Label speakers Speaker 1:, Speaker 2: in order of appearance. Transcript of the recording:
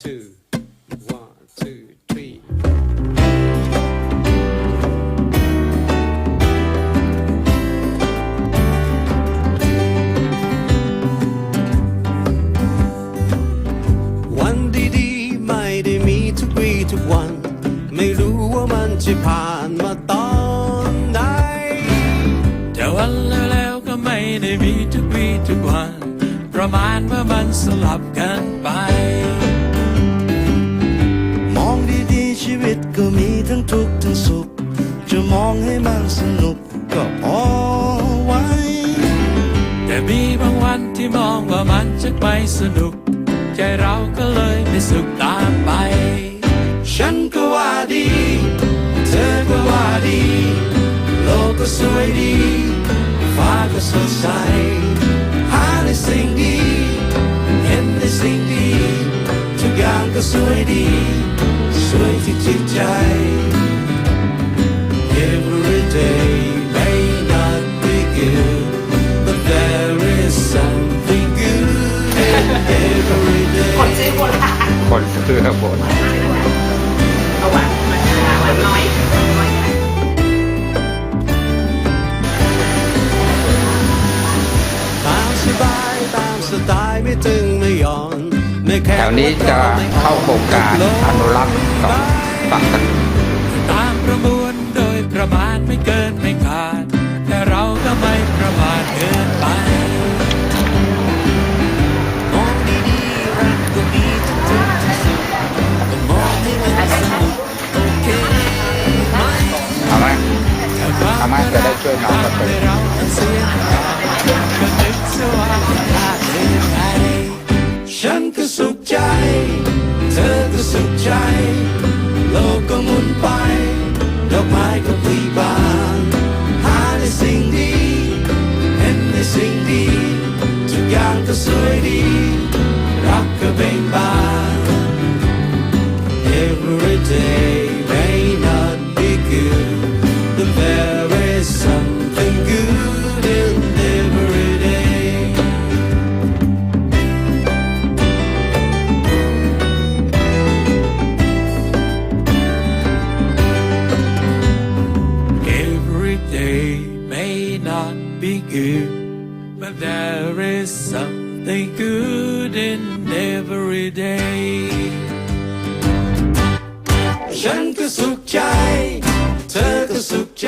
Speaker 1: two, one, two, three. วันดีๆ ไม่ได้มีทุกวีทุกวัน ไม่รู้ว่ามันจะผ่านมาตอนไหน
Speaker 2: แต่วันแล้วๆก็ไม่ได้มีทุกวีทุกวัน ประมาณว่ามันสลับกันไป
Speaker 3: ทั้งทุกข์ทั้งสุข จะมองให้มันสนุกก็พอไว้
Speaker 2: แต่มีบางวันที่มองว่ามันจะไม่สนุก ใจเราก็เลยไม่สุขตามไป
Speaker 1: ฉันก็ว่าดี เธอก็ว่าดี โลกก็สวยดี ฟ้าก็สดใส หาในสิ่งดี เห็นในสิ่งดี ทุกอย่างก็สวยดีสวย
Speaker 4: คนซื้อ
Speaker 5: ข้างบน
Speaker 4: เอาหวานหวานน้อย
Speaker 1: ตามสบายตามสไตล์ไม่ตึงไม่ย่อนไม่แข็ง
Speaker 5: แถวนี้จะเข้าโครงการอนุรักษ์กับป่า
Speaker 2: ตามประมวลโดยประมาณไม่เกินไม่ขาด ฉัน
Speaker 1: เสี
Speaker 2: ยงก็นึกเสียว่าพลาดเองไง
Speaker 1: ฉันก็สุขใจ เธอก็สุขใจ โลกก็หมุนไป ดอกไม้ก็พลีบานหาในสิ่งดี เห็นในสิ่งดีทุกอย่างก็สวยดี รักก็เบ่งบาน Every day
Speaker 2: day may not be good, but there is something good in every day.
Speaker 1: ฉันก็สุขใจ เธอก็สุขใจ